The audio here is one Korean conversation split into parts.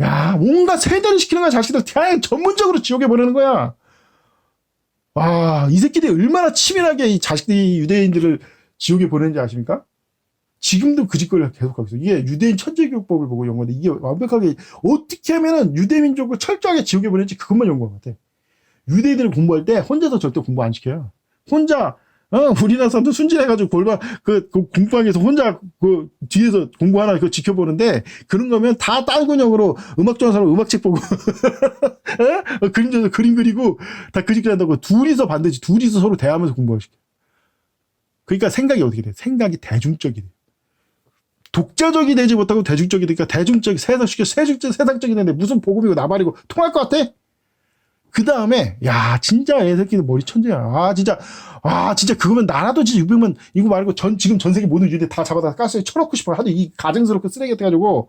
야, 뭔가 세대를 시키는 거야, 자식들. 그냥 전문적으로 지옥에 보내는 거야. 와, 이 새끼들이 얼마나 치밀하게 이 자식들이 유대인들을 지옥에 보내는지 아십니까? 지금도 그 짓거리를 계속하고 있어. 이게 유대인 천재교육법을 보고 연구하는데 이게 완벽하게 어떻게 하면은 유대민족을 철저하게 지옥에 보낼지 그것만 연구한 것 같아. 유대인들을 공부할 때 혼자서 절대 공부 안 시켜요. 혼자 어, 우리나라 사람도 순진해가지고 골반, 그, 그 공방에서 혼자 그 뒤에서 공부 하나 그 지켜보는데 그런 거면 다 딴 근형으로 음악 좋아하는 사람 음악책 보고, 어? 어, 그림자서 그림 그리고 다 그 짓거리 한다고 둘이서 반드시 둘이서 서로 대하면서 공부를 시켜. 그러니까 생각이 어떻게 돼? 생각이 대중적이 돼. 독자적이 되지 못하고 대중적이 되니까 대중적이 세상식 세중적 세상적이 되는데 무슨 복음이고 나발이고 통할 것 같아? 그 다음에 야 진짜 애 새끼들 머리 천재야. 아 진짜 아 진짜 그거면 나라도 진짜 600만 이거 말고 전 지금 전 세계 모든 유대 다 잡아다 가스에 쳐놓고 싶어. 하도 이 가증스럽고 쓰레기 같아가지고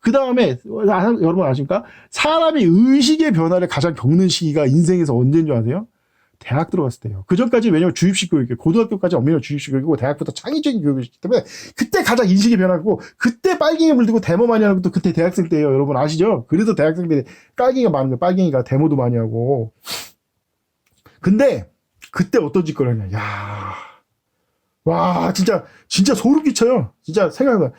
그 다음에 아, 여러분 아십니까? 사람이 의식의 변화를 가장 겪는 시기가 인생에서 언제인 줄 아세요? 대학 들어갔을 때요. 그 전까지 왜냐면 주입식 교육이에요. 고등학교까지 엄밀히 주입식 교육이고 대학부터 창의적인 교육을 시기 때문에 그때 가장 인식이 변하고 그때 빨갱이 물들고 데모 많이 하는 것도 그때 대학생 때예요. 여러분 아시죠? 그래서 대학생들이 깔갱이가 많은 거예요. 빨갱이가 데모도 많이 하고. 근데 그때 어떤 짓거리 하냐. 야. 와, 진짜 진짜 소름 끼쳐요. 진짜 생각나.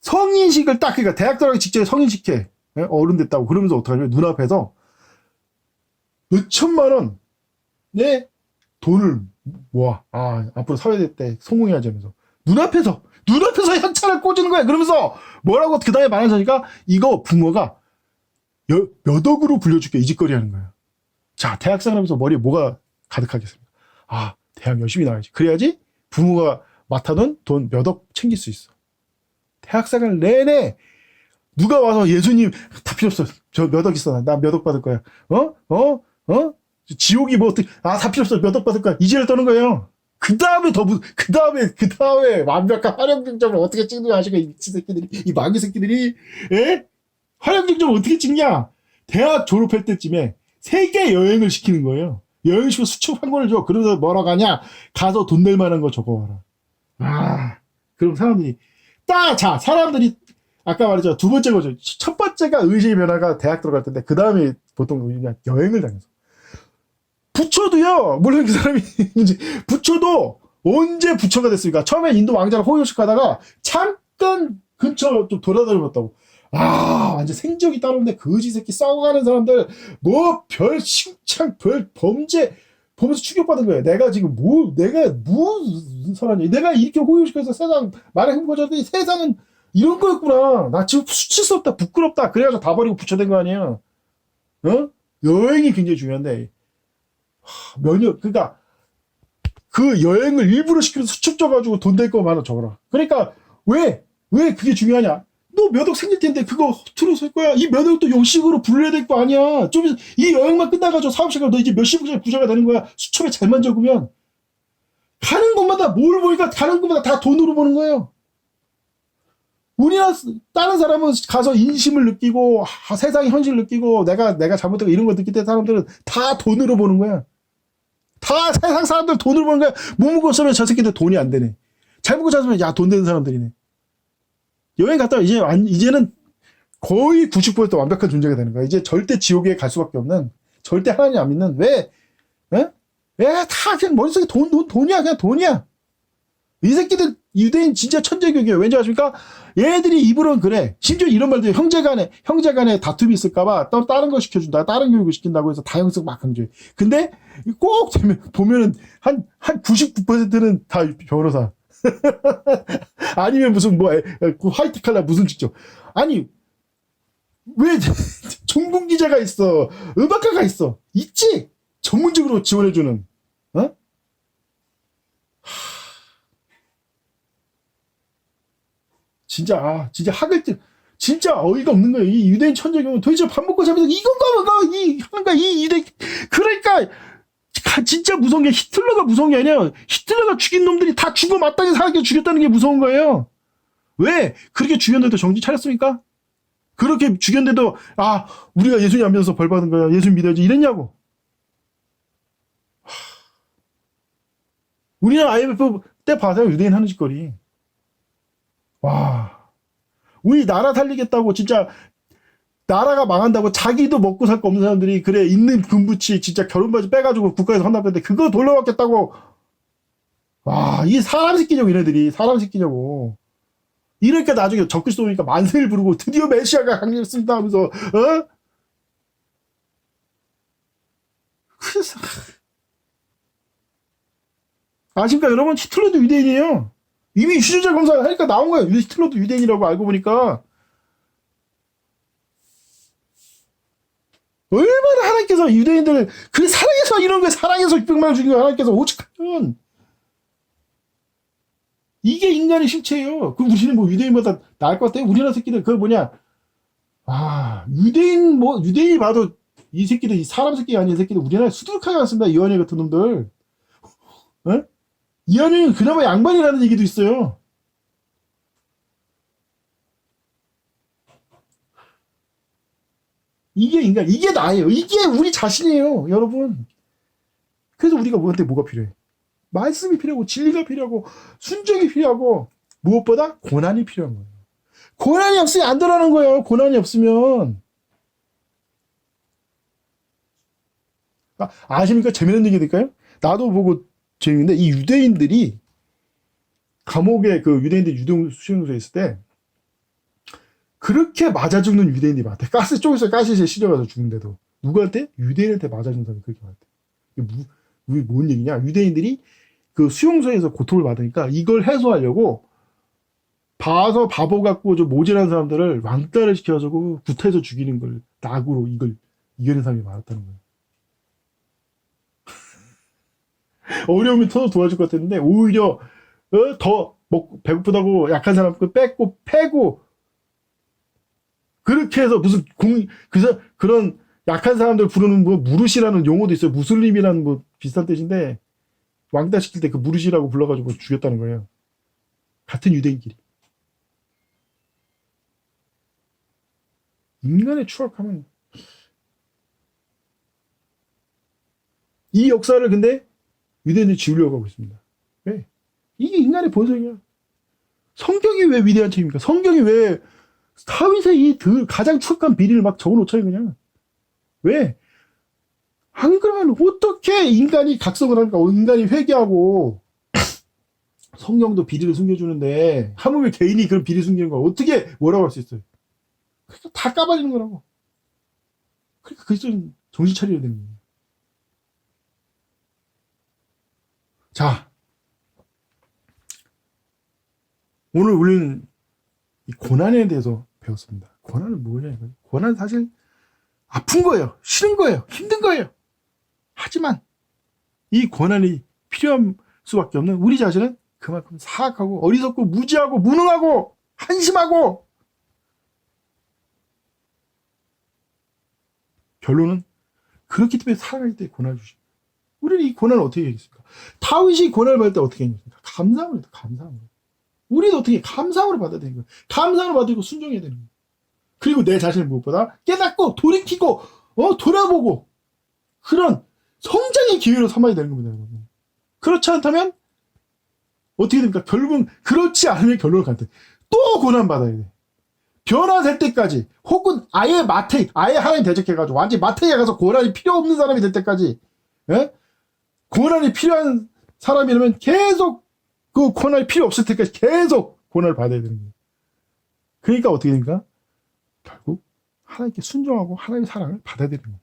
성인식을 딱 그러니까 대학 들어가기 직전에 성인식해. 예? 어른 됐다고 그러면서 어떡하냐면 눈앞에서 몇 천만 원 내 돈을 모아. 아, 앞으로 사회 때 성공해야지 하면서. 눈앞에서, 눈앞에서 현찰을 꽂는 거야. 그러면서 뭐라고 그 다음에 말하자니까 이거 부모가 여- 몇 억으로 불려줄게. 이 짓거리 하는 거야. 자, 대학생 하면서 머리에 뭐가 가득하겠습니까? 아, 대학 열심히 나와야지. 그래야지 부모가 맡아둔 돈 몇 억 챙길 수 있어. 대학생을 내내 누가 와서 예수님 다 필요 없어. 저 몇 억 있어. 나 몇 억 받을 거야. 어? 어? 어? 지옥이 뭐 어떻게 아다 필요 없어. 몇억 받을 거야. 이지를 떠는 거예요. 그 다음에 더 그 다음에 그 다음에 완벽한 활용 중점을 어떻게 지 아시가 이 새끼들이 이 마귀 새끼들이 에 활용 중점을 어떻게 찍냐? 대학 졸업할 때쯤에 세계 여행을 시키는 거예요. 여행시켜 수첩 한 권을 줘. 그러면서 뭐라고 하냐? 가서 돈 낼 만한 거 적어와라. 아 그럼 사람들이 딱자 사람들이 아까 말했죠. 두 번째 거죠. 첫 번째가 의식의 변화가 대학 들어갈 텐데 그 다음에 보통 그냥 여행을 다녀서 부처도요, 물론 그 사람이, 이제, 부처도 언제 부처가 됐습니까? 처음에 인도 왕자를 호요식 하다가 잠깐 근처 좀 돌아다녀봤다고. 아, 완전 생적이 따로인데 거지 새끼 싸워가는 사람들, 뭐, 별, 칭찬, 별, 범죄, 보면서 충격받은 거예요. 내가 지금 뭐, 내가 무슨 사람이야. 내가 이렇게 호요식해서 세상, 말에 흥거졌더니 세상은 이런 거였구나. 나 지금 수치스럽다, 부끄럽다. 그래가지고 다 버리고 부처된 거 아니야. 어? 여행이 굉장히 중요한데, 면역 그러니까 그 여행을 일부러 시키면서 수첩 줘가지고 돈 될 거만 하나 적어라. 그러니까 왜 왜 그게 중요하냐? 너 몇 억 생길 텐데 그거 허투루 쓸 거야. 이 면역도 용식으로 불러야 될 거 아니야. 좀 이 여행만 끝나가지고 사업 시간 너 이제 몇십억짜리 부자가 되는 거야. 수첩에 잘만 적으면 가는 곳마다 뭘 보니까 가는 곳마다 다 돈으로 보는 거예요. 우리나라 다른 사람은 가서 인심을 느끼고 아, 세상의 현실을 느끼고 내가 내가 잘못했고 이런 거 느낄 때 사람들은 다 돈으로 보는 거야. 다 세상 사람들 돈으로 보는 거야. 못 먹었으면 저 새끼들 돈이 안 되네. 잘 먹고 잘 살면 야 돈 되는 사람들이네. 여행 갔다 와 이제 완- 이제는 거의 90% 완벽한 존재가 되는 거야. 이제 절대 지옥에 갈 수밖에 없는 절대 하나님 안 믿는 왜? 에? 왜다 그냥 머릿속에 돈, 돈, 돈이야 그냥 돈이야. 이 새끼들 유대인 진짜 천재교육이에요. 왠지 아십니까? 얘들이 입으로는 그래. 심지어 이런 말도 해요. 형제 간에 형제 간에 다툼이 있을까봐 또 다른 거 시켜준다. 다른 교육을 시킨다고 해서 다형성 막 강조해. 근데 꼭 되면 보면은 한 한 99%는 다 변호사. 아니면 무슨 뭐그 화이트 칼라 무슨 직접. 아니 왜 종군 기자가 있어? 음악가가 있어. 있지. 전문적으로 지원해주는. 진짜 아 진짜 학을 때 진짜 어이가 없는 거예요. 이 유대인 천재경은 도대체 밥 먹고 자면서 이건가 뭔가 이 하는가 이 유대 그러니까 가- 진짜 무서운 게 히틀러가 무서운 게 아니라 히틀러가 죽인 놈들이 다 죽어 마땅히 살게 죽였다는 게 무서운 거예요. 왜 그렇게 죽였는데도 정신 차렸습니까? 그렇게 죽였는데도 아 우리가 예수님 안 믿어서 벌 받은 거야 예수님 믿어야지 이랬냐고. 하. 우리나라 IMF 때 봐서요 유대인 하는 짓거리. 와, 우리 나라 살리겠다고 진짜 나라가 망한다고 자기도 먹고 살 거 없는 사람들이 그래 있는 금부치 진짜 결혼바지 빼가지고 국가에서 헌납했는데 그거 돌려받겠다고. 와 이 사람 새끼냐고 얘네들이. 사람 새끼냐고. 이러니까 나중에 적그리스도 오니까 만세를 부르고 드디어 메시아가 강림했습니다 하면서 어? 그래서 아십니까? 여러분 히틀러도 유대인이에요 이미 휴전자 검사 하니까 나온 거예요 히틀러도 유대인이라고 알고 보니까 얼마나 하나님께서 유대인들을 그 사랑해서 이런 거에 사랑해서 600만을 죽인 거 하나님께서 오직하면 이게 인간의 실체예요. 그 우리는 뭐 유대인보다 나을 것 같아요. 우리나라 새끼들 그 뭐냐 아 유대인 뭐 유대인이 봐도 이 새끼들 이 사람 새끼가 아닌 새끼들 우리나라에 수두룩하게 왔습니다. 이완희 같은 놈들. 어? 이완희는 그나마 양반이라는 얘기도 있어요. 이게 인간, 이게 나예요. 이게 우리 자신이에요, 여러분. 그래서 우리가 뭐한테 뭐가 필요해? 말씀이 필요하고, 진리가 필요하고, 순종이 필요하고, 무엇보다 고난이 필요한 거예요. 고난이 없으면 안 되라는 거예요, 고난이 없으면. 아, 아십니까? 재밌는 얘기 될까요? 나도 보고 재밌는데, 이 유대인들이, 감옥에 그 유대인들 유동 수용소에 있을 때, 그렇게 맞아 죽는 유대인들이 많대. 가스 쪽에서 가스에 실려가서 죽는데도. 누구한테? 유대인한테 맞아 죽는 사람이 그렇게 많대. 이게 무, 이게 뭔 얘기냐? 유대인들이 그 수용소에서 고통을 받으니까 이걸 해소하려고 봐서 바보 같고 좀 모질한 사람들을 왕따를 시켜가지고 구태해서 죽이는 걸 낙으로 이걸 이겨낸 사람이 많았다는 거예요. 어려움이 터서 도와줄 것 같았는데 오히려 어? 더 먹고 배고프다고 약한 사람 그 뺏고 패고 그렇게 해서 무슨 공 그래서 그런 약한 사람들 부르는 뭐 무릇이라는 용어도 있어요. 무슬림이라는 뭐 비슷한 뜻인데 왕따 시킬 때 그 무릇이라고 불러가지고 죽였다는 거예요. 같은 유대인끼리. 인간의 추악함은 이 역사를 근데 유대인들이 지우려고 하고 있습니다. 왜? 이게 인간의 본성이야. 성경이 왜 위대한 책입니까? 성경이 왜 다윗의 이 들, 가장 추악한 비리를 막 적어놓잖아요, 그냥. 왜? 안 그러면 어떻게 인간이 각성을 할까? 인간이 회개하고 성경도 비리를 숨겨주는데 하물며 개인이 그런 비리 숨기는 걸 어떻게 뭐라고 할 수 있어요? 그러니까 다 까발리는 거라고. 그러니까 그리스도는 정신 차려야 거예요. 자, 오늘 우리는 이 고난에 대해서 배웠습니다. 고난은 뭐냐. 고난은 사실 아픈 거예요. 싫은 거예요. 힘든 거예요. 하지만 이 고난이 필요한 수밖에 없는 우리 자신은 그만큼 사악하고 어리석고 무지하고 무능하고 한심하고 결론은 그렇기 때문에 살아갈 때 고난을 주십니다. 우리는 이 고난을 어떻게 얘기했습니까? 다윗이 고난을 받을 때 어떻게 했습니까? 감사함을 했다. 감사함을. 우리도 어떻게 감사함으로 받아야 되는 거예요. 감사함을 받고 순종해야 되는 거예요. 그리고 내 자신을 무엇보다 깨닫고 돌이키고 어 돌아보고 그런 성장의 기회로 삼아야 되는 겁니다, 여러분. 그렇지 않다면 어떻게 됩니까? 결국은 그렇지 않으면 결론을 갈때또 고난 받아야 돼. 변화될 때까지 혹은 아예 마태 아예 하나님 대적해가지고 완전 히 마태에 가서 고난이 필요 없는 사람이 될 때까지 예? 고난이 필요한 사람이라면 계속 그 고난이 필요 없을 때까지 계속 고난을 받아야 되는 거예요. 그러니까 어떻게 됩니까? 결국 하나님께 순종하고 하나님의 사랑을 받아야 되는 거예요.